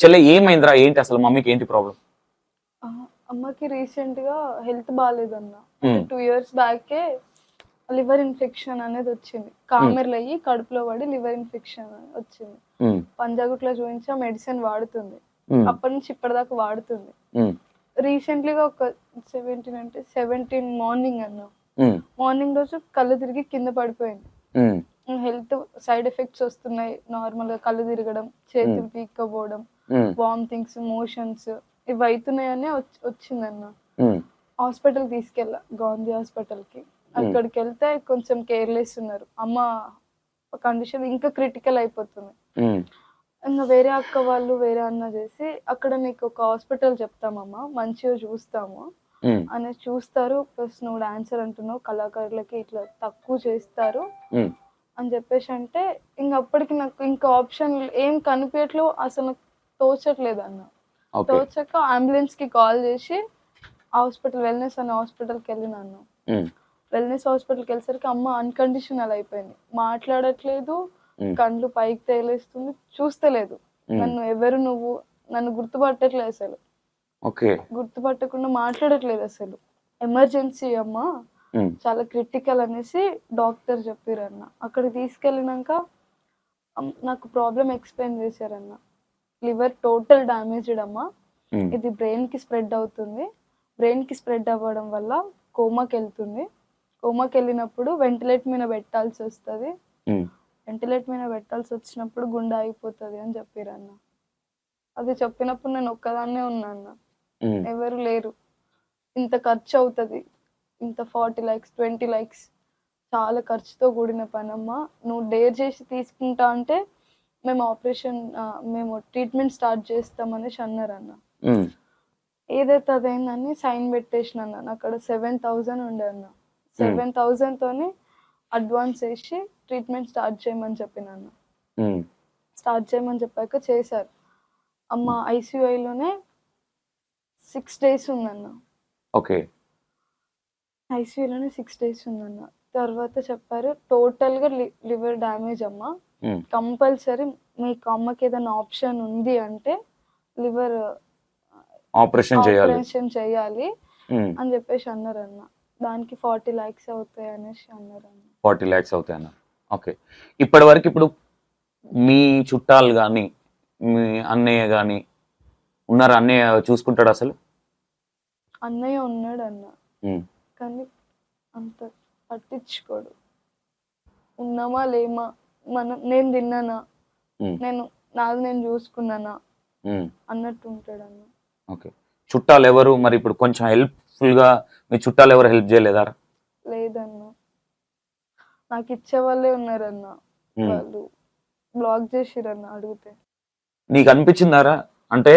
చెల్లె ఏమైందిరా? ఏంటి అసలు మమ్మీకి ఏంటి ప్రాబ్లం ఆ, అమ్మకి రీసెంట్గా హెల్త్ బాగాలేదన్న. టూ ఇయర్స్ బ్యాకే లివర్ ఇన్ఫెక్షన్ అనేది వచ్చింది. కామెర్లు అయ్యి కడుపులో పడి లివర్ ఇన్ఫెక్షన్ వచ్చింది. పంజాగుట్లో చూపించా మెడిసిన్ వాడుతుంది. అప్పటి నుంచి ఇప్పటిదాకా వాడుతుంది. రీసెంట్లీగా ఒక సెవెంటీన్ అంటే సెవెంటీన్ మార్నింగ్ అన్న. మార్నింగ్ రోజు కళ్ళు తిరిగి కింద పడిపోయింది. హెల్త్ సైడ్ ఎఫెక్ట్స్ వస్తున్నాయి. నార్మల్గా కళ్ళు తిరగడం చేతులు పీక్కపోవడం వామిటింగ్స్ మోషన్స్ ఇవి అవుతున్నాయని వచ్చి- వచ్చిందన్న. హాస్పిటల్ తీసుకెళ్ళా గాంధీ హాస్పిటల్కి. అక్కడికి వెళ్తే కొంచెం కేర్లెస్ ఉన్నారు. అమ్మ కండిషన్ ఇంకా క్రిటికల్ అయిపోతుంది. ఇంకా వేరే అక్క వాళ్ళు వేరే అన్న చేసి అక్కడ నీకు ఒక హాస్పిటల్ చెప్తామమ్మా మంచిగా చూస్తాము. అనేసి చూస్తారు ప్లస్ నువ్వు డాన్సర్ అంటున్నావు కళాకారులకి ఇట్లా తక్కువ చేస్తారు. అని చెప్పేసి అంటే ఇంక అప్పటికి నాకు ఇంకా ఆప్షన్ ఏం కనిపించట్లేదు అసలు నాకు తోచట్లేదు అన్న తోచక అంబులెన్స్కి కాల్ చేసి హాస్పిటల్ వెల్నెస్ అనే హాస్పిటల్కి వెళ్ళినాను. వెల్నెస్ హాస్పిటల్కి వెళ్ళేసరికి అమ్మ అన్కండిషనల్ అయిపోయింది. మాట్లాడట్లేదు. కళ్ళు పైకి తేలేస్తుంది చూస్తలేదు. నన్ను ఎవరు నువ్వు నన్ను గుర్తుపట్టట్లేదు అసలు. గుర్తుపట్టకుండా మాట్లాడట్లేదు అసలు. ఎమర్జెన్సీ అమ్మ. చాలా క్రిటికల్ అనేసి డాక్టర్ చెప్పారన్న. అక్కడికి తీసుకెళ్ళినాక నాకు ప్రాబ్లం ఎక్స్ప్లెయిన్ చేశారన్న. లివర్ టోటల్ డ్యామేజ్డ్ అమ్మ. ఇది బ్రెయిన్కి స్ప్రెడ్ అవుతుంది. బ్రెయిన్కి స్ప్రెడ్ అవ్వడం వల్ల కోమాకి వెళ్తుంది కోమాకి వెళ్ళినప్పుడు వెంటిలేట్ మీద పెట్టాల్సి వస్తుంది. వెంటిలేట్ మీద పెట్టాల్సి వచ్చినప్పుడు గుండె ఆగిపోతుంది అని చెప్పారన్న. అది చెప్పినప్పుడు నేను ఒక్కదాన్నే ఉన్నా అన్న. ఎవరు లేరు. ఇంత ఖర్చు అవుతుంది ఇంత ఫార్టీ ల్యాక్స్ ట్వంటీ ల్యాక్స్ చాలా ఖర్చుతో కూడిన పని అమ్మా నువ్వు డేర్ చేసి తీసుకుంటా అంటే మేము ఆపరేషన్ మేము ట్రీట్మెంట్ స్టార్ట్ చేస్తామనేసి అన్నారు అన్న ఏదైతే అదైందని సైన్ పెట్టేసిన అన్న అక్కడ సెవెన్ థౌజండ్ ఉండే అన్న సెవెన్ థౌజండ్ తోని అడ్వాన్స్ వేసి ట్రీట్మెంట్ స్టార్ట్ చేయమని చెప్పిన అన్న స్టార్ట్ చేయమని చెప్పాక చేశారు. అమ్మ ఐసీయూఐలోనే సిక్స్ డేస్ ఉందన్న. ఓకే. ఐసీయూలోనే సిక్స్ డేస్ ఉందన్న. తర్వాత చెప్పారు టోటల్గా లివర్ డ్యామేజ్ అమ్మ. కంపల్సరీ మీకు అమ్మకి ఏదైనా ఆప్షన్ ఉంది అంటే లివర్ ఆపరేషన్ చేయాలి. ఆపరేషన్ చేయాలి అని చెప్పేసి అన్నారు అన్న దానికి ఫార్టీ ల్యాక్స్ అవుతాయి అనేసి అన్నారు అన్న ఫార్టీ ల్యాక్స్ అవుతాయి అన్న. ఓకే. ఇప్పటి వరకు ఇప్పుడు మీ చుట్టాలు కానీ మీ అన్నయ్య కానీ ఉన్నారు? అన్నయ్య చూసుకుంటాడు అసలు? అన్నయ్య ఉన్నాడు అన్న ఉమ్. కానీ అంత పట్టించుకోడు. ఉన్నామా లేమా? మనం నేను తిన్నానా. నేను నాది నేను చూసుకున్నానా. అన్నట్టు ఉంటాడు అన్న ఓకే. చుట్టాలు ఎవరు మరి ఇప్పుడు కొంచెం హెల్ప్ఫుల్గా మీ చుట్టాలు ఎవరు హెల్ప్ చేయలేదా లేదన్న. నాకు ఇచ్చే వాళ్ళే ఉన్నారన్న. వాళ్ళు బ్లాక్ చేసిరన్న అడిగితే. నీకు అనిపించిందారా? అంటే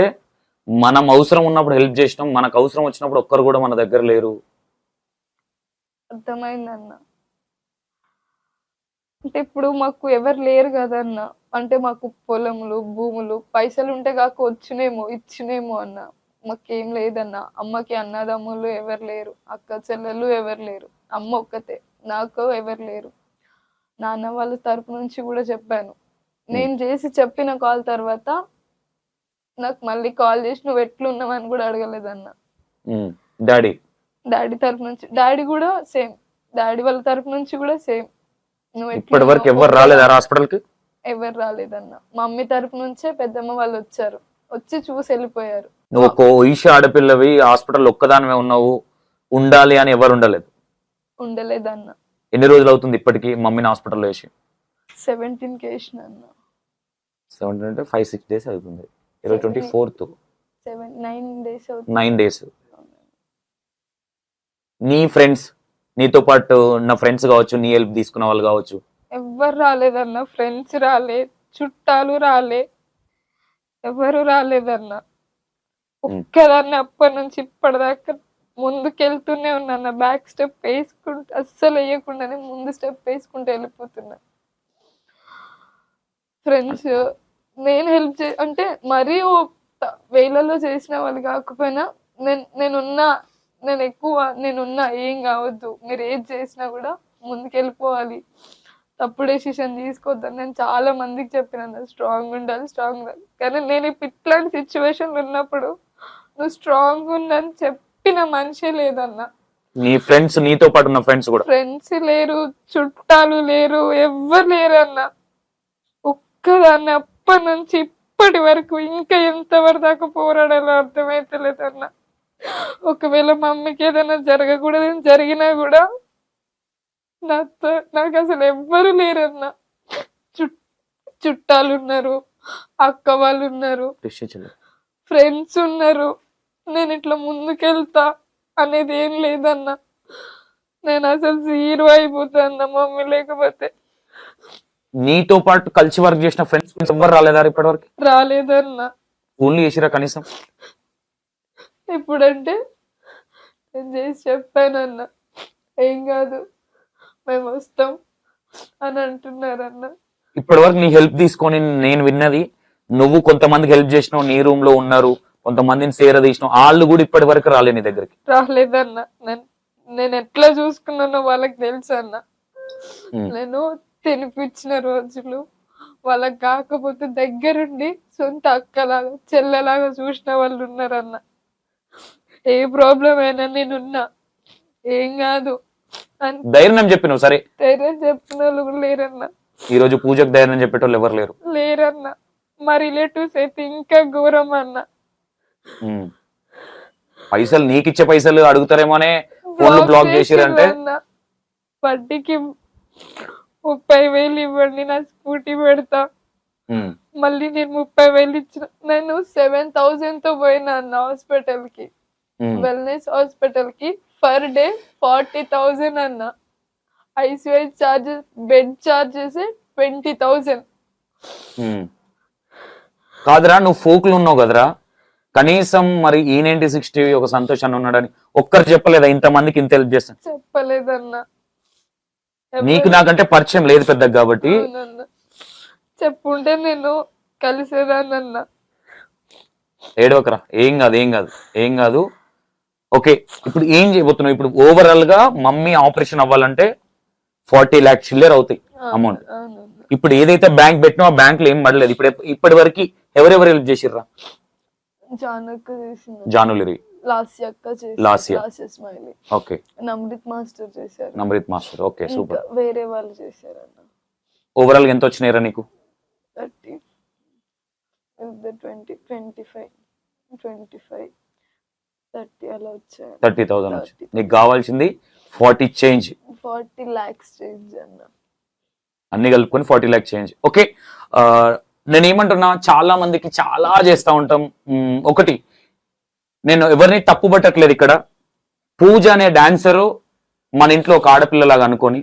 మనం అవసరం ఉన్నప్పుడు హెల్ప్ చేసినాం మనకు అవసరం వచ్చినప్పుడు ఒక్కరు కూడా మన దగ్గర లేరు. అర్థమైందన్న. అంటే ఇప్పుడు మాకు ఎవరు లేరు కదన్న. అంటే మాకు పొలములు భూములు పైసలు ఉంటే కాక వచ్చినేమో ఇచ్చినేమో అన్న. మాకేం లేదన్న. అమ్మకి అన్నదమ్ములు ఎవరు లేరు. అక్క చెల్లెలు ఎవరు లేరు. అమ్మ ఒక్కతే. నాకు ఎవరు లేరు. నాన్న వాళ్ళ తరపు నుంచి కూడా చెప్పాను. నేను చేసి చెప్పిన కాల్ తర్వాత నాకు మళ్ళీ కాల్ చేసి నువ్వు ఎట్లున్నావని కూడా అడగలేదన్న. డాడీ? డాడీ తరపు నుంచి డాడీ కూడా సేమ్. డాడీ వాళ్ళ తరపు నుంచి కూడా సేమ్. ఇప్పటి వరకు? ఎవరు రాలేదా హాస్పిటల్కి ఎవరు రాలేదన్న. మమ్మీ తరపు నుంచే పెద్దమ్మ వాళ్ళు వచ్చారు. వచ్చి చూసి వెళ్ళిపోయారు. నువ్వు ఒక ఈష ఆడపిల్లవి హాస్పిటల్ ఒక్కదానివే ఉన్నావు. ఉండాలి అని ఎవరు ఉండలేదు? ఉండలేదన్న. ఎన్ని రోజులు అవుతుంది ఇప్పటికి మమ్మీని హాస్పిటల్లో వేసి? సెవెంటీన్కి వేసిన అన్న సెవెంటీన్ అంటే ఫైవ్ సిక్స్ డేస్ అవుతుంది. ఇరవై twenty fourth nine days nine days నీ ఫ్రెండ్స్ నీతో పాటు ఉన్న ఫ్రెండ్స్ కావచ్చు నీ హెల్ప్ తీసుకున్న వాళ్ళు కావచ్చు. ఎవ్వరు రాలేదన్న ఫ్రెండ్స్ రాలే చుట్టాలు రాలే ఎవరు రాలేదన్న. ఒక్కదాన్ని అప్పటి నుంచి ఇప్పటిదాకా ముందుకెళ్తూనే ఉన్నా బ్యాక్ స్టెప్ వేసుకుంటూ అస్సలు వేయకుండానే ముందు స్టెప్ వేసుకుంటూ వెళ్ళిపోతున్నా. ఫ్రెండ్స్ నేను హెల్ప్ చే అంటే మరీ వేలలో చేసిన వాళ్ళు కాకపోయినా నేను నేనున్నా నేను ఎక్కువ నేనున్నా ఏం కావద్దు. మీరు ఏది చేసినా కూడా ముందుకెళ్ళిపోవాలి. తప్పుడు డెసిషన్ తీసుకోవద్దని నేను చాలా మందికి చెప్పిన స్ట్రాంగ్ ఉండాలి స్ట్రాంగ్ ఉండాలి. కానీ నేను ఇప్పుడు ఇట్లాంటి సిచ్యువేషన్ ఉన్నప్పుడు నువ్వు స్ట్రాంగ్ ఉండని చెప్పిన మనిషే లేదన్న. నీ ఫ్రెండ్స్ నీతో పాటు ఉన్న ఫ్రెండ్స్ కూడా. ఫ్రెండ్స్ లేరు చుట్టాలు లేరు ఎవ్వరు లేరు అన్న ఒక్కదాన్ని అప్పటి నుంచి ఇప్పటి వరకు ఇంకా ఎంతవరకు దాకా పోరాడాలో అర్థమైతలేదు అన్న ఒకవేళ మా అమ్మకి ఏదైనా జరగకూడదని జరిగినా కూడా నాతో నాకు అసలు ఎవ్వరు లేరన్న. చుట్ చుట్టాలు ఉన్నారు అక్క వాళ్ళు ఉన్నారు ఫ్రెండ్స్ ఉన్నారు. నేను ఇట్లా ముందుకెళ్తా అనేది ఏం లేదన్న. నేను అసలు జీరో అయిపోతాను మమ్మీ లేకపోతే. నీతో పాటు కలిసి వర్క్ చేసిన ఫ్రెండ్స్ ఎవరు రాలేదా ఇప్పటివరకు? రాలేదన్న. ఓన్లీ చేసిరా కనీసం? ఇప్పుడంటే నేను చేసి చెప్పానన్న. ఏం కాదు మేము వస్తాం అని అంటున్నారన్న. ఇప్పటి వరకు నీ హెల్ప్ తీసుకొని నేను విన్నది నువ్వు కొంతమందికి హెల్ప్ చేసినావు నీ రూమ్లో ఉన్నారు కొంతమందిని సేర తీసినావు వాళ్ళు కూడా ఇప్పటి వరకు రాలే నీ దగ్గరికి. రాలేదన్న. నేను నేను ఎట్లా చూసుకున్నానో వాళ్ళకి తెలుసు అన్న. నేను తినిపించిన రోజులు వాళ్ళకి కాకపోతే దగ్గరుండి సొంత అక్కలాగా చెల్లెలాగా చూసిన వాళ్ళు ఉన్నారన్న. ఏ ప్రాబ్లం అయినా నేనున్నా. ఏం కాదు. అని ధైర్యం చెప్పినావు సరే. ధైర్యం చెప్పిన వాళ్ళు కూడా లేరన్న. ఈ రోజు పూజకు ధైర్యం చెప్పేటోళ్ళు ఎవరు లేరు. లేరన్న. మా రిలేటివ్స్ అయితే ఇంకా ఘోరం అన్న. పైసలు నీకిచ్చే పైసలు అడుగుతారేమోనే ఫోన్లు బ్లాక్ చేసిరంటే. వడ్డీకి ముప్పై వేలు ఇవ్వండి నా స్కూటీ పెడతా. మళ్ళీ నేను ముప్పై వేలు ఇచ్చిన. నేను సెవెన్ థౌసండ్తో పోయినా అన్న హాస్పిటల్కి. వెల్నెస్ హాస్పిటల్కి పర్ డే ఫార్టీ థౌసండ్ అన్న. ICI charges bed charges twenty thousand um. కాదురా నువ్వు ఫోక్లు ఉన్నావు కదరా. కనీసం మరి ఈ నైన్టీ సిక్స్టీ ఒక సంతోషాన్ని ఉన్నాడని ఒక్కరు చెప్పలేదా? ఇంతమందికి ఇంత హెల్ప్ చేస్తాను చెప్పలేదన్న. నీకు నాకంటే పరిచయం లేదు పెద్దగా కాబట్టి. చెప్పుంటే నేను కలిసేదానన్న ఏడవకరా. ఏం కాదు ఏం కాదు ఏం కాదు. ఓకే ఇప్పుడు ఏం చేయబోతున్నావు? ఇప్పుడు ఓవరాల్గా మమ్మీ ఆపరేషన్ అవ్వాలంటే ఫార్టీ ల్యాక్ చిల్లర్ అవుతాయి అమౌంట్. ఇప్పుడు ఏదైతే బ్యాంక్ పెట్టినా ఆ బ్యాంక్లో ఏం పడలేదు. ఇప్పుడు ఇప్పటి వరకు ఎవరెవరు హెల్ప్ చేసిర్రా? జానులరి. ఓకే. నమ్రిత్ మాస్టర్ చేశారు. నమ్రిత్ మాస్టర్. Okay super. వేరే వాళ్ళు ఓవరాల్ ఎంత వచ్చినాయిరా నీకు? Thirty. Twenty twenty five. Twenty five. Thirty thousand నీకు కావాల్సింది forty change. Forty lakhs change అన్న. అన్ని కలుపుకొని ఫార్టీ ల్యాక్ చేంజ్. ఓకే. ఆ, నేను ఏమంటున్నా చాలా మందికి చాలా చేస్తా ఉంటాం. ఒకటి నేను ఎవరిని తప్పు పట్టట్లేదు ఇక్కడ. పూజ అనే డాన్సరు మన ఇంట్లో ఒక ఆడపిల్లలాగా అనుకొని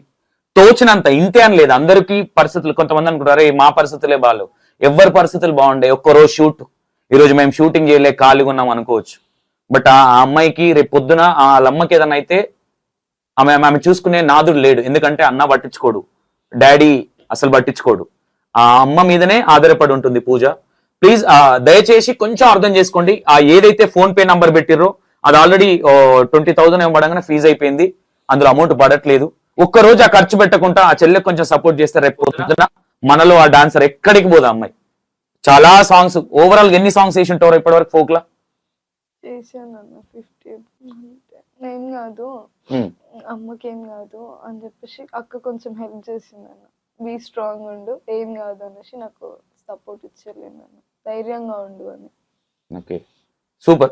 తోచినంత ఇంతే అని లేదు. అందరికీ పరిస్థితులు కొంతమంది అనుకుంటారు "అరే, మా పరిస్థితులే బాగాలేవు ఎవరి పరిస్థితులు బాగుండే? ఒక్కరోజు షూట్. ఈరోజు మేము షూటింగ్ చేయలే ఖాళీగా ఉన్నాం అనుకోవచ్చు. బట్ ఆ అమ్మాయికి రేపు పొద్దున ఆ వాళ్ళ అమ్మకి ఏదైనా అయితే ఆమె ఆమె చూసుకునే నాదుడు లేడు. ఎందుకంటే అన్న పట్టించుకోడు. డాడీ అసలు పట్టించుకోడు. ఆ అమ్మ మీదనే ఆధారపడి ఉంటుంది పూజ. ప్లీజ్ దయచేసి కొంచెం అర్థం చేసుకోండి. ఆ ఏదైతే ఫోన్ పే నంబర్ పెట్టిర్రో అది ఆల్రెడీ ట్వంటీ థౌసండ్ ఇవ్వడంగానే పడగానే అయిపోయింది. అందులో అమౌంట్ పడట్లేదు. ఒక్క రోజు ఆ ఖర్చు పెట్టకుండా ఆ చెల్లెకి కొంచెం సపోర్ట్ చేస్తే రేపు పొద్దున మనలో ఆ డాన్సర్ ఎక్కడికి పోదా అమ్మాయి. చాలా సాంగ్స్ ఓవరాల్ ఎన్ని సాంగ్స్ వేసి ఉంటారు ఇప్పటివరకు ఫోక్ లా చేశాను అన్న ఫిఫ్టీ ఏం కాదు. ఉమ్, అమ్మకేం కాదు అని చెప్పేసి అక్క కొంచెం హెల్ప్ చేసింది అన్న బీ స్ట్రాంగ్ ఉండు ఏం కాదు అనేసి నాకు సపోర్ట్ ఇచ్చేళ్ళింది అన్న ధైర్యంగా ఉండు అని. Okay super